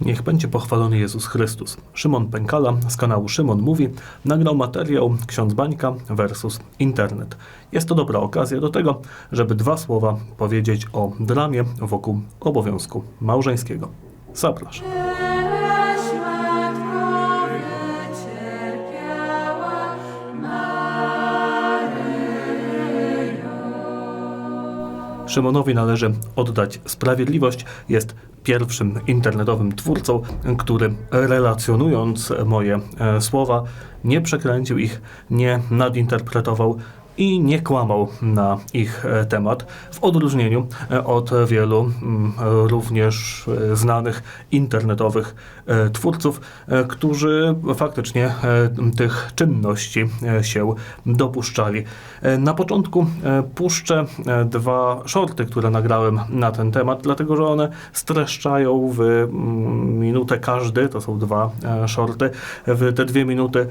Niech będzie pochwalony Jezus Chrystus. Szymon Pękala z kanału Szymon Mówi nagrał materiał Ksiądz Bańka versus Internet. Jest to dobra okazja do tego, żeby dwa słowa powiedzieć o dramie wokół obowiązku małżeńskiego. Zapraszam. Szymonowi należy oddać sprawiedliwość. Jest pierwszym internetowym twórcą, który relacjonując moje e, słowa, nie przekręcił ich, nie nadinterpretował i nie kłamał na ich e, temat, w odróżnieniu e, od wielu mm, również e, znanych internetowych twórców, którzy faktycznie tych czynności się dopuszczali. Na początku puszczę dwa shorty, które nagrałem na ten temat, dlatego że one streszczają w mm, minutę każdy, to są dwa shorty, w te dwie minuty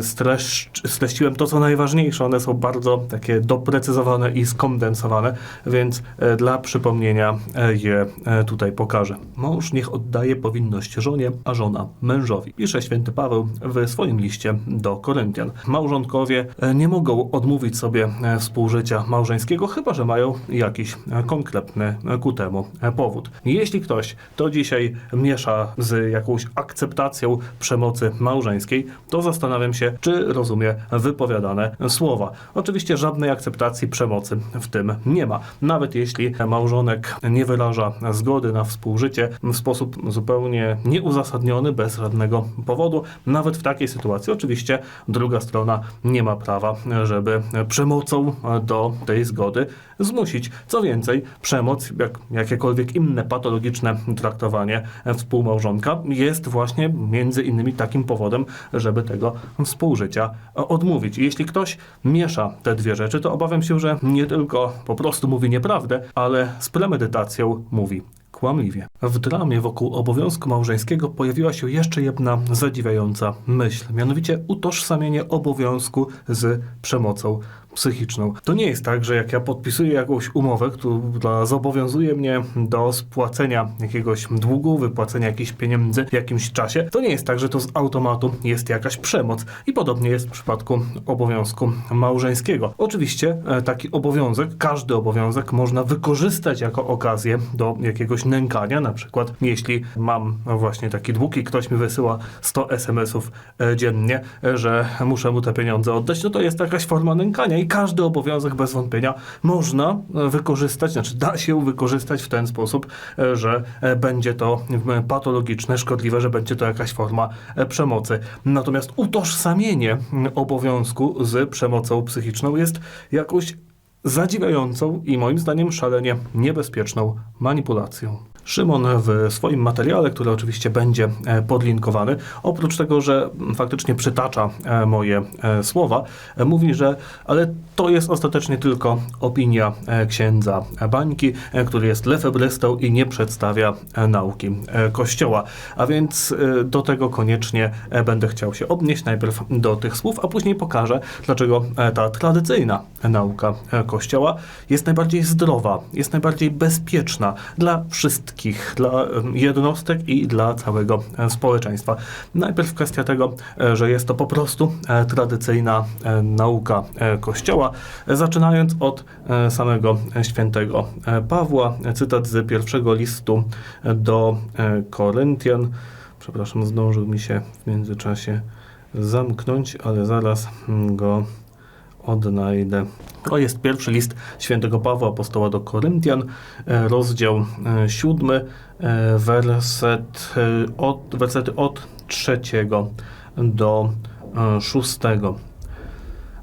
streszcz, streściłem to, co najważniejsze, one są bardzo takie doprecyzowane i skondensowane, więc e, dla przypomnienia e, je e, tutaj pokażę. Mąż niech oddaje powinność żonie, a żona mężowi. Pisze święty Paweł w swoim liście do Koryntian. Małżonkowie nie mogą odmówić sobie współżycia małżeńskiego, chyba że mają jakiś konkretny ku temu powód. Jeśli ktoś to dzisiaj miesza z jakąś akceptacją przemocy małżeńskiej, to zastanawiam się, czy rozumie wypowiadane słowa. Oczywiście żadnej akceptacji przemocy w tym nie ma. Nawet jeśli małżonek nie wyraża zgody na współżycie w sposób zupełnie nieuzasadniony, bez żadnego powodu, nawet w takiej sytuacji oczywiście druga strona nie ma prawa, żeby przemocą do tej zgody zmusić. Co więcej, przemoc, jak jakiekolwiek inne patologiczne traktowanie współmałżonka jest właśnie między innymi takim powodem, żeby tego współżycia odmówić. Jeśli ktoś miesza te dwie rzeczy, to obawiam się, że nie tylko po prostu mówi nieprawdę, ale z premedytacją mówi kłamliwie. W dramie wokół obowiązku małżeńskiego pojawiła się jeszcze jedna zadziwiająca myśl, mianowicie utożsamienie obowiązku z przemocą psychiczną. To nie jest tak, że jak ja podpisuję jakąś umowę, która zobowiązuje mnie do spłacenia jakiegoś długu, wypłacenia jakichś pieniędzy w jakimś czasie, to nie jest tak, że to z automatu jest jakaś przemoc. I podobnie jest w przypadku obowiązku małżeńskiego. Oczywiście e, taki obowiązek, każdy obowiązek można wykorzystać jako okazję do jakiegoś nękania, na przykład jeśli mam właśnie taki dług i ktoś mi wysyła 100 SMS-ów e, dziennie, e, że muszę mu te pieniądze oddać, no to jest jakaś forma nękania i każdy obowiązek bez wątpienia można e, wykorzystać, znaczy da się wykorzystać w ten sposób, e, że e, będzie to patologiczne, szkodliwe, że będzie to jakaś forma przemocy. Natomiast utożsamienie obowiązku z przemocą psychiczną jest jakąś zadziwiającą i moim zdaniem szalenie niebezpieczną manipulacją. Szymon w swoim materiale, który oczywiście będzie e, podlinkowany, oprócz tego, że faktycznie przytacza e, moje e, słowa, mówi, że ale to jest ostatecznie tylko opinia księdza Bańki, który jest lefebrystą i nie przedstawia nauki Kościoła. A więc do tego koniecznie będę chciał się odnieść najpierw do tych słów, a później pokażę, dlaczego ta tradycyjna nauka Kościoła jest najbardziej zdrowa, jest najbardziej bezpieczna dla wszystkich, dla em, jednostek i dla całego e, społeczeństwa. Najpierw kwestia tego, e, że jest to po prostu e, tradycyjna nauka Kościoła, zaczynając od samego świętego Pawła, cytat z pierwszego listu do Koryntian. Przepraszam, zdążył mi się w międzyczasie zamknąć, ale zaraz mm, go odnajdę. To jest pierwszy list świętego Pawła apostoła do Koryntian, e, rozdział e, siódmy, e, werset, e, od, wersety od trzeciego do e, szóstego.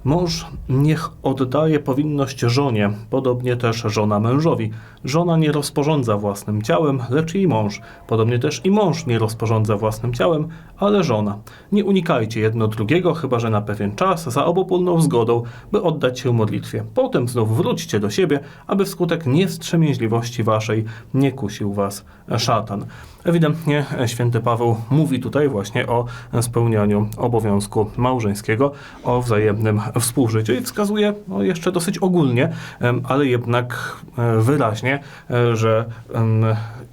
Mąż niech oddaje powinność żonie, podobnie też żona mężowi. Żona nie rozporządza własnym ciałem, lecz jej mąż. Podobnie też i mąż nie rozporządza własnym ciałem, ale żona. Nie unikajcie jedno drugiego, chyba że na pewien czas, za obopólną zgodą, by oddać się modlitwie. Potem znów wróćcie do siebie, aby wskutek niewstrzemięźliwości waszej nie kusił was szatan. Ewidentnie święty Paweł mówi tutaj właśnie o spełnianiu obowiązku małżeńskiego, o wzajemnym współżyciu i wskazuje no, jeszcze dosyć ogólnie, ale jednak e, wyraźnie e, że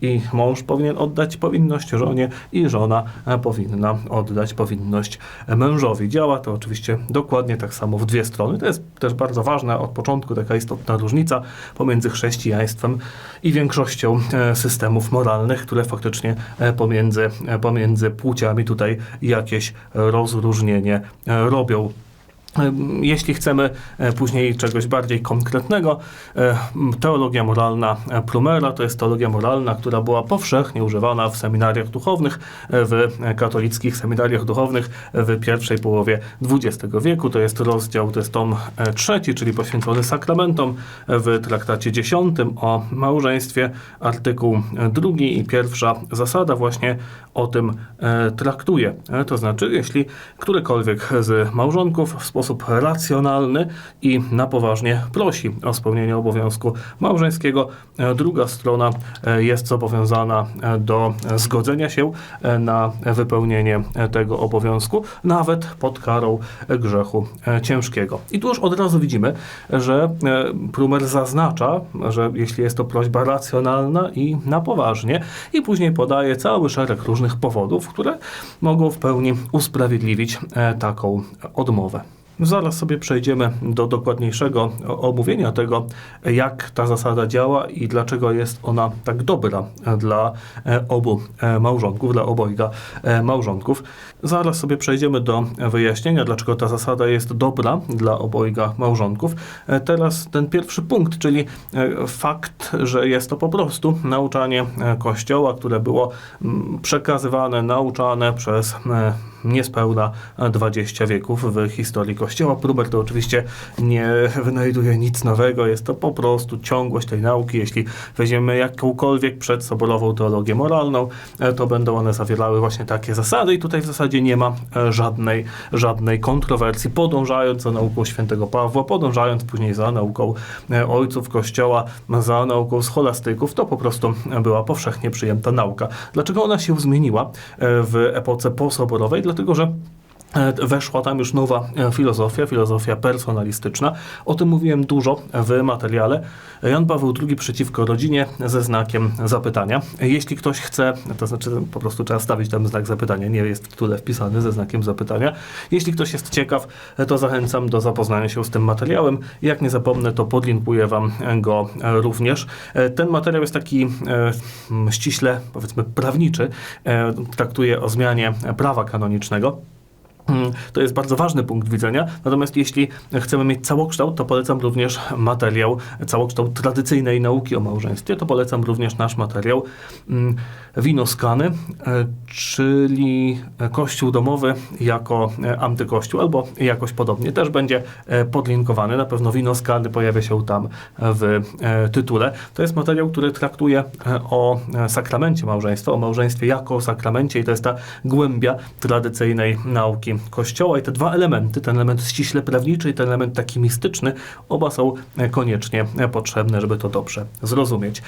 i mąż powinien oddać powinność żonie i żona e, powinna oddać powinność mężowi. Działa to oczywiście dokładnie tak samo w dwie strony. To jest też bardzo ważna od początku taka istotna różnica pomiędzy chrześcijaństwem i większością e, systemów moralnych, które faktycznie e, pomiędzy, e, pomiędzy płciami tutaj jakieś rozróżnienie e, robią. Jeśli chcemy e, później czegoś bardziej konkretnego, e, teologia moralna e, Plumera to jest teologia moralna, która była powszechnie używana w seminariach duchownych, w katolickich seminariach duchownych w pierwszej połowie XX wieku. To jest rozdział, to jest tom trzeci, czyli poświęcony sakramentom w traktacie dziesiątym o małżeństwie, artykuł drugi i pierwsza zasada właśnie o tym traktuje. To znaczy, jeśli którykolwiek z małżonków w sposób racjonalny i na poważnie prosi o spełnienie obowiązku małżeńskiego, e, druga strona e, jest zobowiązana e, do zgodzenia się na wypełnienie tego obowiązku, nawet pod karą grzechu ciężkiego. I tu już od razu widzimy, że Plumer zaznacza, że jeśli jest to prośba racjonalna i na poważnie, i później podaje cały szereg różnych powodów, które mogą w pełni usprawiedliwić taką odmowę. Zaraz sobie przejdziemy do dokładniejszego omówienia tego, jak ta zasada działa i dlaczego jest ona tak dobra dla e, obu e, małżonków, dla obojga e, małżonków. Zaraz sobie przejdziemy do wyjaśnienia, dlaczego ta zasada jest dobra dla obojga małżonków. E, Teraz ten pierwszy punkt, czyli e, fakt, że jest to po prostu nauczanie e, Kościoła, które było mm, przekazywane, nauczane przez niespełna 20 wieków w historii Kościoła. Pruber to oczywiście nie wynajduje nic nowego, jest to po prostu ciągłość tej nauki. Jeśli weźmiemy jakąkolwiek przedsoborową teologię moralną, to będą one zawierały właśnie takie zasady i tutaj w zasadzie nie ma e, żadnej, żadnej kontrowersji, podążając za nauką świętego Pawła, podążając później za nauką e, ojców Kościoła, za nauką scholastyków, to po prostu była powszechnie przyjęta nauka. Dlaczego ona się zmieniła e, w epoce posoborowej? Dlatego, że weszła tam już nowa e, filozofia, filozofia personalistyczna. O tym mówiłem dużo w materiale. Jan Paweł II przeciwko rodzinie ze znakiem zapytania. Jeśli ktoś chce, to znaczy po prostu trzeba stawić tam znak zapytania, nie jest w tytule wpisany ze znakiem zapytania. Jeśli ktoś jest ciekaw, e, to zachęcam do zapoznania się z tym materiałem. Jak nie zapomnę, to podlinkuję Wam go e, również. E, Ten materiał jest taki e, ściśle, powiedzmy, prawniczy. E, Traktuje o zmianie prawa kanonicznego. Mm, To jest bardzo ważny punkt widzenia. Natomiast jeśli chcemy mieć całokształt, to polecam również materiał, całokształt tradycyjnej nauki o małżeństwie. To polecam również nasz materiał mm, Winoskany, e, czyli kościół domowy jako e, antykościół, albo jakoś podobnie. Też będzie e, podlinkowany. Na pewno Winoskany pojawia się tam w tytule. To jest materiał, który traktuje o sakramencie małżeństwa, o małżeństwie jako o sakramencie i to jest ta głębia tradycyjnej nauki Kościoła. I te dwa elementy, ten element ściśle prawniczy i ten element taki mistyczny, oba są koniecznie potrzebne, żeby to dobrze zrozumieć.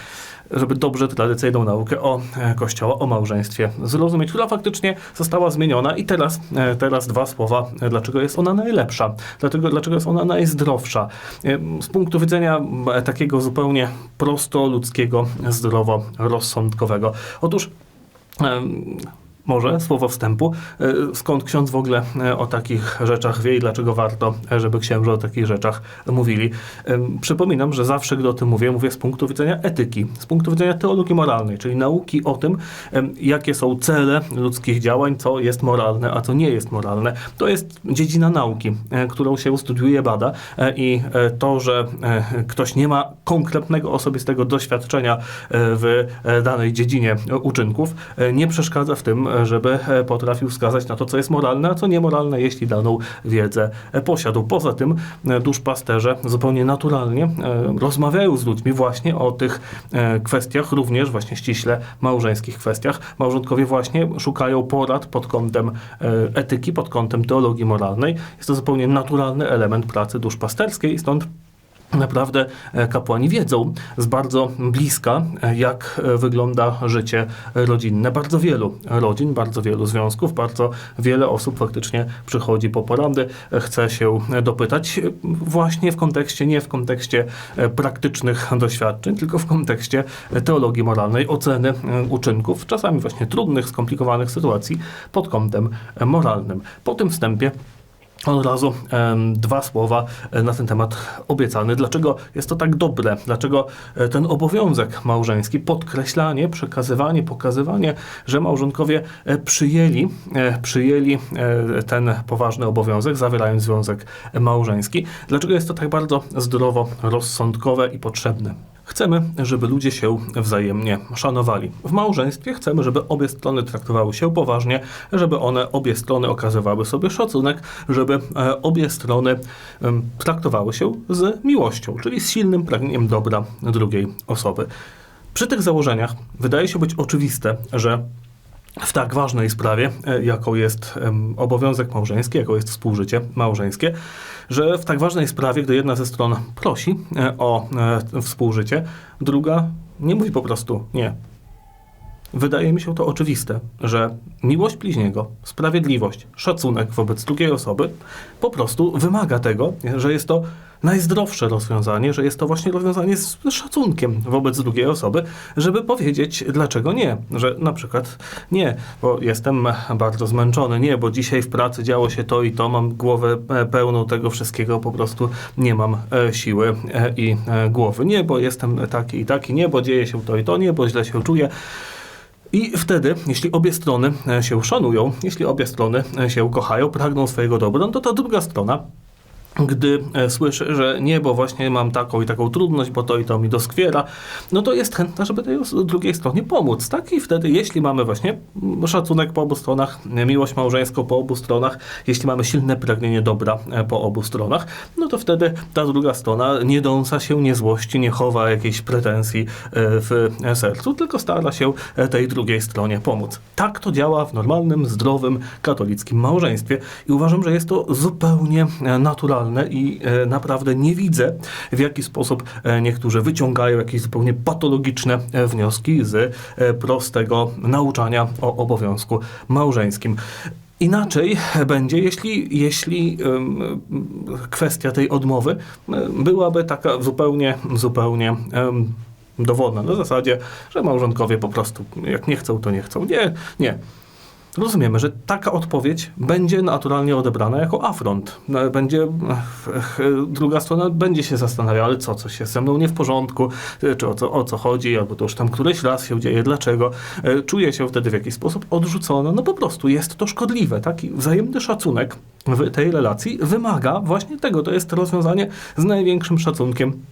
Żeby dobrze tradycyjną naukę o e, Kościoła, o małżeństwie zrozumieć, która faktycznie została zmieniona i teraz, e, teraz dwa słowa, e, dlaczego jest ona najlepsza, dlaczego, dlaczego jest ona najzdrowsza. Z punktu widzenia takiego zupełnie prosto ludzkiego, zdroworozsądkowego. Otóż em, może słowo wstępu. E, Skąd ksiądz w ogóle e, o takich rzeczach wie i dlaczego warto, e, żeby księża o takich rzeczach mówili? Przypominam, że zawsze, gdy o tym mówię, mówię z punktu widzenia etyki, z punktu widzenia teologii moralnej, czyli nauki o tym, jakie są cele ludzkich działań, co jest moralne, a co nie jest moralne. To jest dziedzina nauki, którą się studiuje, bada i to, że ktoś nie ma konkretnego osobistego doświadczenia w danej dziedzinie uczynków, nie przeszkadza w tym, żeby e, potrafił wskazać na to, co jest moralne, a co niemoralne, jeśli daną wiedzę e, posiadł. Poza tym e, duszpasterze zupełnie naturalnie rozmawiają z ludźmi właśnie o tych kwestiach, również właśnie ściśle małżeńskich kwestiach. Małżonkowie właśnie szukają porad pod kątem etyki, pod kątem teologii moralnej. Jest to zupełnie naturalny element pracy duszpasterskiej stąd Naprawdę e, kapłani wiedzą z bardzo bliska, e, jak e, wygląda życie rodzinne. Bardzo wielu rodzin, bardzo wielu związków, bardzo wiele osób faktycznie przychodzi po porady, chce się dopytać właśnie w kontekście, nie w kontekście praktycznych doświadczeń, tylko w kontekście teologii moralnej, oceny uczynków, czasami właśnie trudnych, skomplikowanych sytuacji pod kątem moralnym. Po tym wstępie od razu em, dwa słowa e, na ten temat obiecany. Dlaczego jest to tak dobre? Dlaczego e, ten obowiązek małżeński, podkreślanie, przekazywanie, pokazywanie, że małżonkowie e, przyjęli, przyjęli ten poważny obowiązek, zawierając związek małżeński. Dlaczego jest to tak bardzo zdrowo, rozsądkowe i potrzebne? Chcemy, żeby ludzie się wzajemnie szanowali. W małżeństwie chcemy, żeby obie strony traktowały się poważnie, żeby one, obie strony okazywały sobie szacunek, żeby e, obie strony traktowały się z miłością, czyli z silnym pragnieniem dobra drugiej osoby. Przy tych założeniach wydaje się być oczywiste, że w tak ważnej sprawie, e, jaką jest obowiązek małżeński, jaką jest współżycie małżeńskie, że w tak ważnej sprawie, gdy jedna ze stron prosi e, o e, współżycie, druga nie mówi po prostu nie. Wydaje mi się to oczywiste, że miłość bliźniego, sprawiedliwość, szacunek wobec drugiej osoby po prostu wymaga tego, że jest to najzdrowsze rozwiązanie, że jest to właśnie rozwiązanie z szacunkiem wobec drugiej osoby, żeby powiedzieć dlaczego nie, że na przykład nie, bo jestem bardzo zmęczony, nie, bo dzisiaj w pracy działo się to i to, mam głowę pełną tego wszystkiego, po prostu nie mam e, siły e, i e, głowy, nie, bo jestem taki i taki, nie, bo dzieje się to i to, nie, bo źle się czuję. I wtedy, jeśli obie strony się szanują, jeśli obie strony się kochają, pragną swojego dobra, no to ta druga strona gdy e, słyszy, że nie, bo właśnie mam taką i taką trudność, bo to i to mi doskwiera, no to jest chętna, żeby tej drugiej stronie pomóc, tak? I wtedy, jeśli mamy właśnie mm, szacunek po obu stronach, e, miłość małżeńską po obu stronach, jeśli mamy silne pragnienie dobra e, po obu stronach, no to wtedy ta druga strona nie dąsa się, nie złości, nie chowa jakiejś pretensji w sercu, tylko stara się tej drugiej stronie pomóc. Tak to działa w normalnym, zdrowym, katolickim małżeństwie i uważam, że jest to zupełnie e, naturalne i e, naprawdę nie widzę, w jaki sposób e, niektórzy wyciągają jakieś zupełnie patologiczne e, wnioski z prostego nauczania o obowiązku małżeńskim. Inaczej będzie, jeśli, jeśli kwestia tej odmowy byłaby taka zupełnie, zupełnie dowodna. Na zasadzie, że małżonkowie po prostu jak nie chcą, to nie chcą. Nie, nie. Rozumiemy, że taka odpowiedź będzie naturalnie odebrana jako afront. No, Będzie, druga strona będzie się zastanawiała, ale co, coś jest ze mną nie w porządku, czy o co, o co chodzi, albo to już tam któryś raz się dzieje, dlaczego. E, Czuje się wtedy w jakiś sposób odrzucona, no po prostu jest to szkodliwe. Taki wzajemny szacunek w tej relacji wymaga właśnie tego. To jest rozwiązanie z największym szacunkiem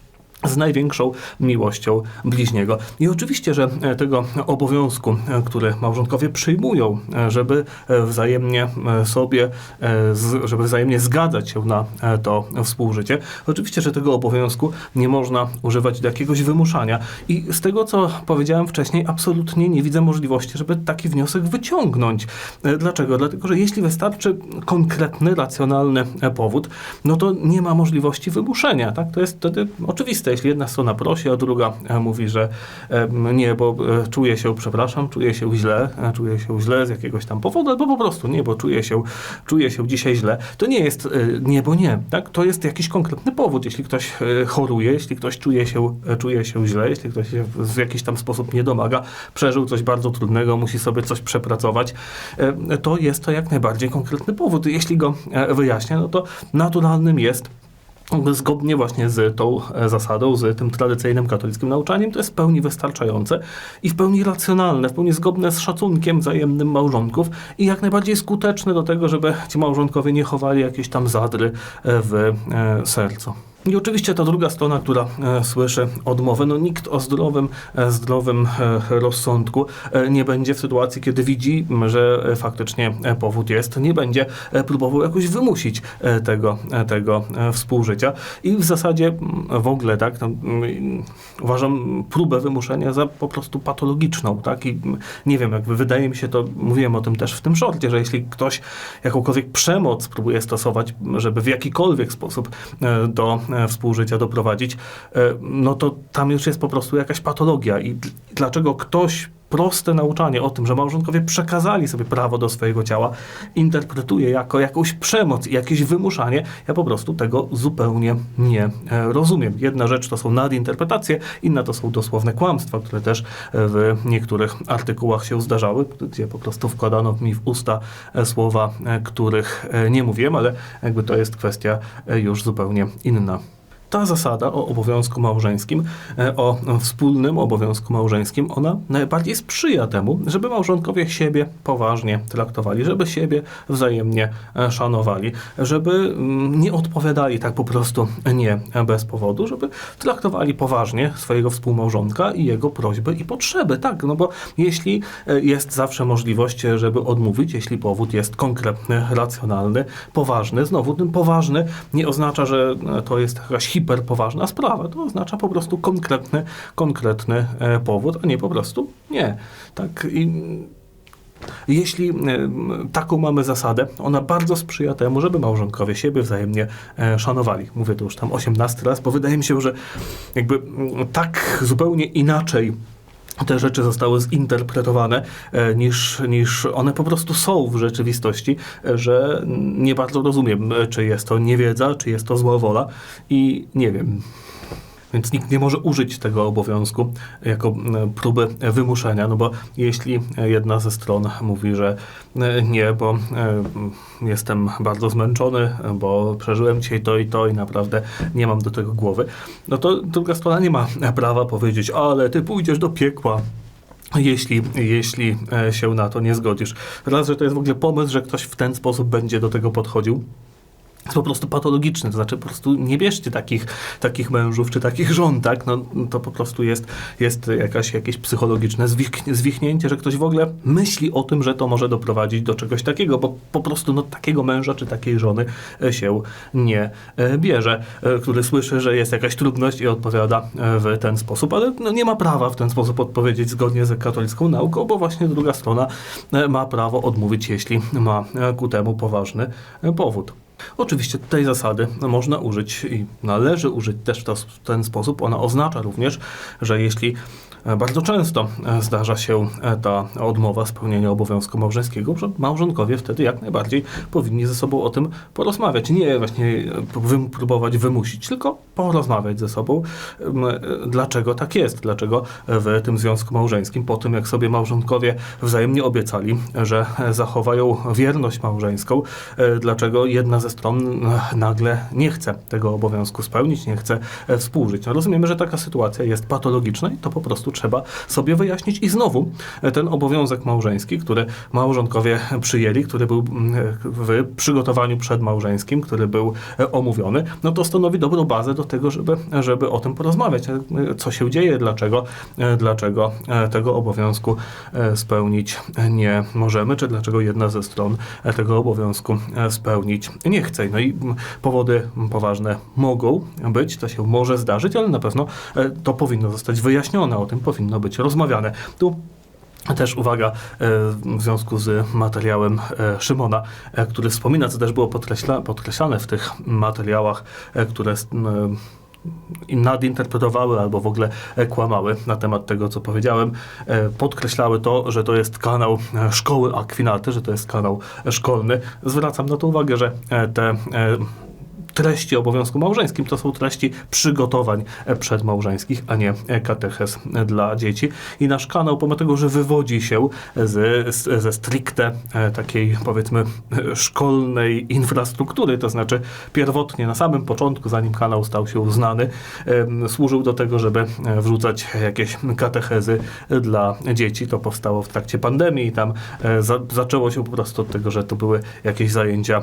z największą miłością bliźniego. I oczywiście, że e, tego obowiązku, e, który małżonkowie przyjmują, e, żeby wzajemnie sobie, żeby wzajemnie zgadzać się na to współżycie, oczywiście, że tego obowiązku nie można używać do jakiegoś wymuszania. I z tego, co powiedziałem wcześniej, absolutnie nie widzę możliwości, żeby taki wniosek wyciągnąć. Dlaczego? Dlatego, że jeśli wystarczy konkretny, racjonalny powód, no to nie ma możliwości wymuszenia. Tak? To jest wtedy oczywiste. Jeśli jedna strona prosi, a druga e, mówi, że em, nie, bo e, czuję się, przepraszam, czuję się źle, e, czuję się źle z jakiegoś tam powodu, albo po prostu nie, bo czuję się, czuję się dzisiaj źle, to nie jest e, nie, bo nie. Tak? To jest jakiś konkretny powód. Jeśli ktoś e, choruje, jeśli ktoś czuje się, e, czuje się źle, jeśli ktoś się w jakiś tam sposób nie domaga, przeżył coś bardzo trudnego, musi sobie coś przepracować, e, to jest to jak najbardziej konkretny powód. Jeśli go e, wyjaśnia, no to naturalnym jest zgodnie właśnie z tą e, zasadą, z tym tradycyjnym katolickim nauczaniem, to jest w pełni wystarczające i w pełni racjonalne, w pełni zgodne z szacunkiem wzajemnym małżonków i jak najbardziej skuteczne do tego, żeby ci małżonkowie nie chowali jakieś tam zadry e, w e, sercu. I oczywiście ta druga strona, która e, słyszy odmowę, no nikt o zdrowym, e, zdrowym e, rozsądku e, nie będzie w sytuacji, kiedy widzi, że e, faktycznie e, powód jest, nie będzie e, próbował jakoś wymusić e, tego, e, tego e, współżycia. I w zasadzie w ogóle, tak, no, uważam próbę wymuszenia za po prostu patologiczną, tak, i nie wiem, jakby wydaje mi się to, mówiłem o tym też w tym szorcie, że jeśli ktoś jakąkolwiek przemoc próbuje stosować, żeby w jakikolwiek sposób e, do współżycia doprowadzić, e, no to tam już jest po prostu jakaś patologia. I dlaczego ktoś proste nauczanie o tym, że małżonkowie przekazali sobie prawo do swojego ciała, interpretuje jako jakąś przemoc jakieś wymuszanie, ja po prostu tego zupełnie nie e, rozumiem. Jedna rzecz to są nadinterpretacje, inna to są dosłowne kłamstwa, które też e, w niektórych artykułach się zdarzały, gdzie po prostu wkładano mi w usta e, słowa, których nie mówiłem, ale jakby to jest kwestia już zupełnie inna. Ta zasada o obowiązku małżeńskim, e, o wspólnym obowiązku małżeńskim, ona najbardziej sprzyja temu, żeby małżonkowie siebie poważnie traktowali, żeby siebie wzajemnie e, szanowali, żeby mm, nie odpowiadali tak po prostu nie bez powodu, żeby traktowali poważnie swojego współmałżonka i jego prośby i potrzeby. Tak, no bo jeśli e, jest zawsze możliwość, e, żeby odmówić, jeśli powód jest konkretny, racjonalny, poważny, znowu ten poważny nie oznacza, że e, to jest jakaś hiperpoważna sprawa, to oznacza po prostu konkretny, konkretny e, powód, a nie po prostu nie. Tak i jeśli e, taką mamy zasadę, ona bardzo sprzyja temu, żeby małżonkowie siebie wzajemnie e, szanowali. Mówię to już tam 18 raz, bo wydaje mi się, że jakby mm, tak zupełnie inaczej te rzeczy zostały zinterpretowane e, niż, niż one po prostu są w rzeczywistości, e, że nie bardzo rozumiem, e, czy jest to niewiedza, czy jest to zła wola i nie wiem. Więc nikt nie może użyć tego obowiązku jako e, próby wymuszenia, no bo jeśli jedna ze stron mówi, że e, nie, bo e, jestem bardzo zmęczony, bo przeżyłem dzisiaj to i to i naprawdę nie mam do tego głowy, no to druga strona nie ma prawa powiedzieć, ale ty pójdziesz do piekła, jeśli, jeśli się na to nie zgodzisz. Raz, że to jest w ogóle pomysł, że ktoś w ten sposób będzie do tego podchodził. Jest po prostu patologiczny, to znaczy po prostu nie bierzcie takich, takich mężów czy takich żon, tak? No, to po prostu jest, jest jakaś, jakieś psychologiczne zwich- zwichnięcie, że ktoś w ogóle myśli o tym, że to może doprowadzić do czegoś takiego, bo po prostu no, takiego męża czy takiej żony e, się nie e, bierze, e, który słyszy, że jest jakaś trudność i odpowiada w ten sposób, ale no, nie ma prawa w ten sposób odpowiedzieć zgodnie z katolicką nauką, bo właśnie druga strona ma prawo odmówić, jeśli ma ku temu poważny powód. Oczywiście tej zasady można użyć i należy użyć też w ten sposób. Ona oznacza również, że jeśli e, bardzo często e, zdarza się e, ta odmowa spełnienia obowiązku małżeńskiego, że małżonkowie wtedy jak najbardziej powinni ze sobą o tym porozmawiać. Nie właśnie próbować wymusić, tylko porozmawiać ze sobą, dlaczego tak jest, dlaczego w tym związku małżeńskim, po tym jak sobie małżonkowie wzajemnie obiecali, że zachowają wierność małżeńską, e, dlaczego jedna ze stron e, nagle nie chce tego obowiązku spełnić, nie chce e, współżyć. No, rozumiemy, że taka sytuacja jest patologiczna i to po prostu trzeba sobie wyjaśnić i znowu ten obowiązek małżeński, który małżonkowie przyjęli, który był w przygotowaniu przedmałżeńskim, który był omówiony, no to stanowi dobrą bazę do tego, żeby, żeby o tym porozmawiać. E, Co się dzieje, dlaczego, e, dlaczego e, tego obowiązku spełnić nie możemy, czy dlaczego jedna ze stron tego obowiązku spełnić nie chce. No i mm, powody poważne mogą być, to się może zdarzyć, ale na pewno to powinno zostać wyjaśnione, o tym powinno być rozmawiane. Tu też uwaga e, w związku z materiałem e, Szymona, e, który wspomina, co też było podkreśla, podkreślane w tych materiałach, które nadinterpretowały albo w ogóle kłamały na temat tego, co powiedziałem. Podkreślały to, że to jest kanał Szkoły Akwinaty, że to jest kanał szkolny. Zwracam na to uwagę, że te treści obowiązku małżeńskim to są treści przygotowań e, przedmałżeńskich, a nie e, katechez e, dla dzieci. I nasz kanał, pomimo tego, że wywodzi się z, z, ze stricte takiej powiedzmy szkolnej infrastruktury, to znaczy pierwotnie na samym początku, zanim kanał stał się znany, służył do tego, żeby wrzucać jakieś katechezy dla dzieci. To powstało w trakcie pandemii i tam za, zaczęło się po prostu od tego, że to były jakieś zajęcia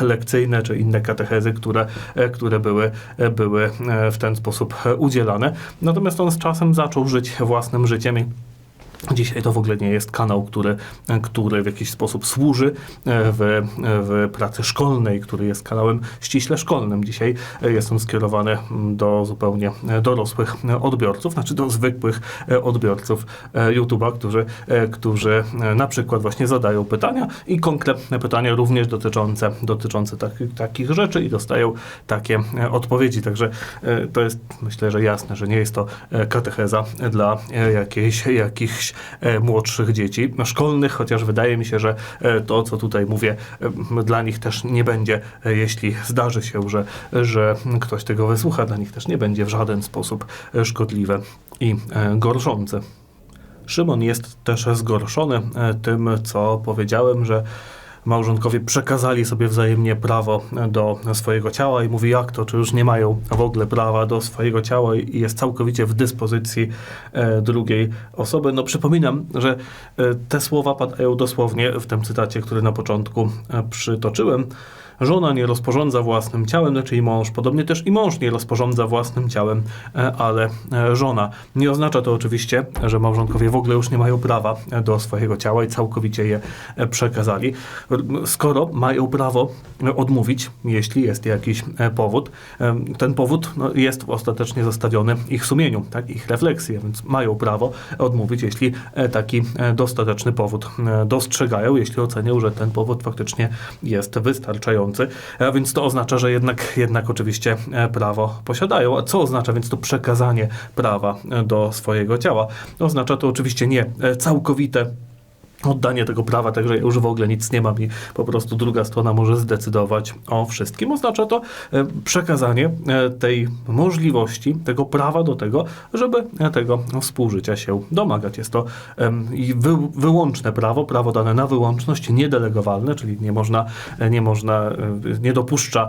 lekcyjne czy inne katechezy, które, e, które były, e, były e, w ten sposób udzielane. Natomiast on z czasem zaczął żyć własnym życiem Dzisiaj to w ogóle nie jest kanał, który, który w jakiś sposób służy e, w, w pracy szkolnej, który jest kanałem ściśle szkolnym. Dzisiaj e, jest on skierowany mm, do zupełnie e, dorosłych odbiorców, znaczy do zwykłych odbiorców YouTube'a, którzy, którzy na przykład właśnie zadają pytania i konkretne pytania również dotyczące, dotyczące takich, takich rzeczy i dostają takie odpowiedzi. Także to jest myślę, że jasne, że nie jest to katecheza dla jakiejś, jakichś e, młodszych dzieci szkolnych, chociaż wydaje mi się, że e, to, co tutaj mówię, e, dla nich też nie będzie, jeśli zdarzy się, że, że ktoś tego wysłucha, dla nich też nie będzie w żaden sposób szkodliwe i gorszące. Szymon jest też zgorszony tym, co powiedziałem, że małżonkowie przekazali sobie wzajemnie prawo do swojego ciała i mówi jak to, czy już nie mają w ogóle prawa do swojego ciała i jest całkowicie w dyspozycji e, drugiej osoby. No przypominam, że e, te słowa padają dosłownie w tym cytacie, który na początku e, przytoczyłem. Żona nie rozporządza własnym ciałem, znaczy mąż. Podobnie też i mąż nie rozporządza własnym ciałem, e, ale e, żona. Nie oznacza to oczywiście, że małżonkowie w ogóle już nie mają prawa e, do swojego ciała i całkowicie je przekazali. Skoro mają prawo odmówić, jeśli jest jakiś powód, ten powód no, jest ostatecznie zostawiony ich sumieniu, tak, ich refleksji, więc mają prawo odmówić, jeśli taki dostateczny powód dostrzegają, jeśli ocenią, że ten powód faktycznie jest wystarczający. A więc to oznacza, że jednak, jednak oczywiście e, prawo posiadają. A co oznacza więc to przekazanie prawa e, do swojego ciała? Oznacza to oczywiście nie e, całkowite oddanie tego prawa, także już w ogóle nic nie mam i po prostu druga strona może zdecydować o wszystkim. Oznacza to e, przekazanie e, tej możliwości, tego prawa do tego, żeby e, tego współżycia się domagać. Jest to wyłączne prawo, prawo dane na wyłączność, niedelegowalne, czyli nie można, nie można, nie dopuszcza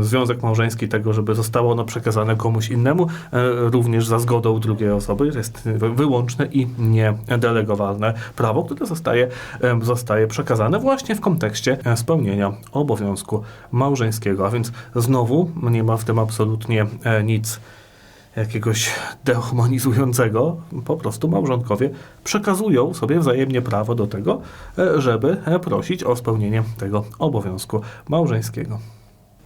związek małżeński tego, żeby zostało ono przekazane komuś innemu, również za zgodą drugiej osoby. Jest wy- wyłączne i niedelegowalne prawo, które zostaje, zostaje przekazane właśnie w kontekście spełnienia obowiązku małżeńskiego. A więc znowu nie ma w tym absolutnie e, nic jakiegoś dehumanizującego, po prostu małżonkowie przekazują sobie wzajemnie prawo do tego, e, żeby e, prosić o spełnienie tego obowiązku małżeńskiego.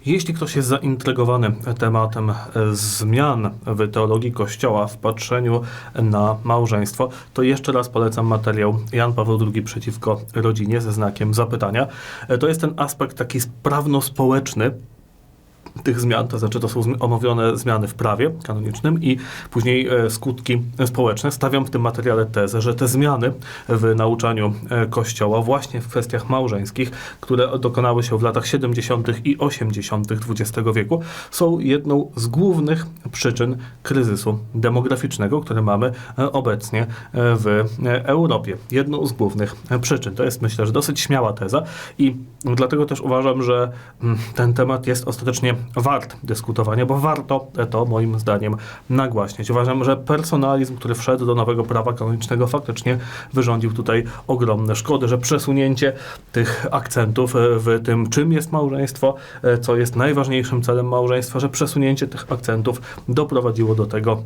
Jeśli ktoś jest zaintrygowany tematem e, zmian w teologii Kościoła w patrzeniu na małżeństwo, to jeszcze raz polecam materiał Jan Paweł II przeciwko rodzinie ze znakiem zapytania. E, To jest ten aspekt taki prawno-społeczny tych zmian, to znaczy to są omówione zmiany w prawie kanonicznym i później e, skutki społeczne. Stawiam w tym materiale tezę, że te zmiany w nauczaniu e, Kościoła właśnie w kwestiach małżeńskich, które dokonały się w latach 70. i 80. XX wieku, są jedną z głównych przyczyn kryzysu demograficznego, który mamy e, obecnie w Europie. Jedną z głównych przyczyn. To jest myślę, że dosyć śmiała teza i dlatego też uważam, że mm, ten temat jest ostatecznie wart dyskutowania, bo warto to moim zdaniem nagłaśniać. Uważam, że personalizm, który wszedł do nowego prawa kanonicznego faktycznie wyrządził tutaj ogromne szkody, że przesunięcie tych akcentów e, w tym, czym jest małżeństwo, e, co jest najważniejszym celem małżeństwa, że przesunięcie tych akcentów doprowadziło do tego,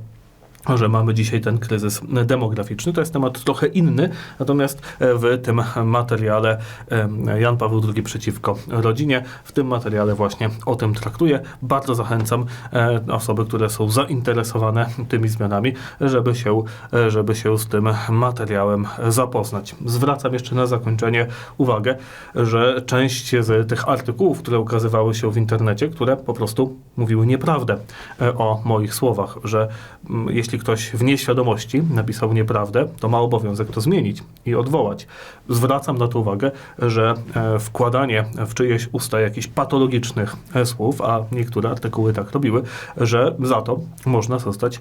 że mamy dzisiaj ten kryzys demograficzny. To jest temat trochę inny, natomiast e, w tym materiale em, Jan Paweł II przeciwko rodzinie, w tym materiale właśnie o tym traktuję. Bardzo zachęcam e, osoby, które są zainteresowane tymi zmianami, żeby się, e, żeby się z tym materiałem zapoznać. Zwracam jeszcze na zakończenie uwagę, że część z tych artykułów, które ukazywały się w internecie, które po prostu mówiły nieprawdę e, o moich słowach, że mm, jeśli ktoś w nieświadomości napisał nieprawdę, to ma obowiązek to zmienić i odwołać. Zwracam na to uwagę, że e, wkładanie w czyjeś usta jakichś patologicznych e, słów, a niektóre artykuły tak robiły, że za to można zostać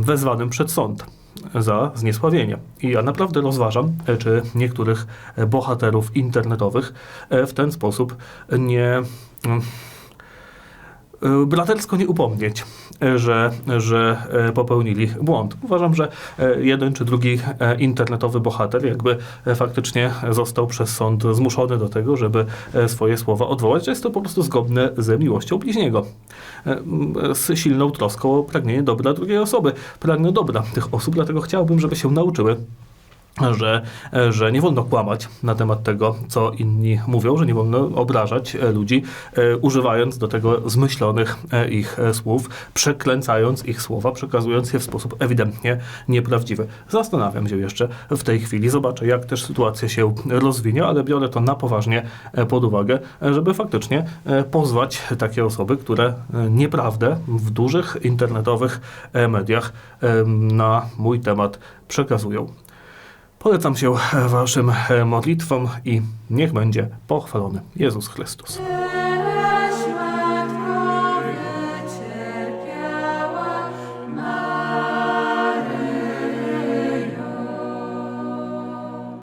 wezwanym przed sąd za zniesławienie. I ja naprawdę rozważam, e, czy niektórych bohaterów internetowych w ten sposób nie mm, bratersko nie upomnieć, że, że e, popełnili błąd. Uważam, że e, jeden czy drugi e, internetowy bohater jakby faktycznie został przez sąd zmuszony do tego, żeby swoje słowa odwołać, jest to po prostu zgodne z miłością bliźniego. Z silną troską o pragnienie dobra drugiej osoby. Pragnę dobra tych osób, dlatego chciałbym, żeby się nauczyły że, że nie wolno kłamać na temat tego, co inni mówią, że nie wolno obrażać e, ludzi, e, używając do tego zmyślonych e, ich słów, przeklęcając ich słowa, przekazując je w sposób ewidentnie nieprawdziwy. Zastanawiam się jeszcze w tej chwili, zobaczę, jak też sytuacja się rozwinie, ale biorę to na poważnie pod uwagę, żeby faktycznie pozwać takie osoby, które nieprawdę w dużych internetowych mediach na mój temat przekazują. Polecam się Waszym modlitwom i niech będzie pochwalony Jezus Chrystus.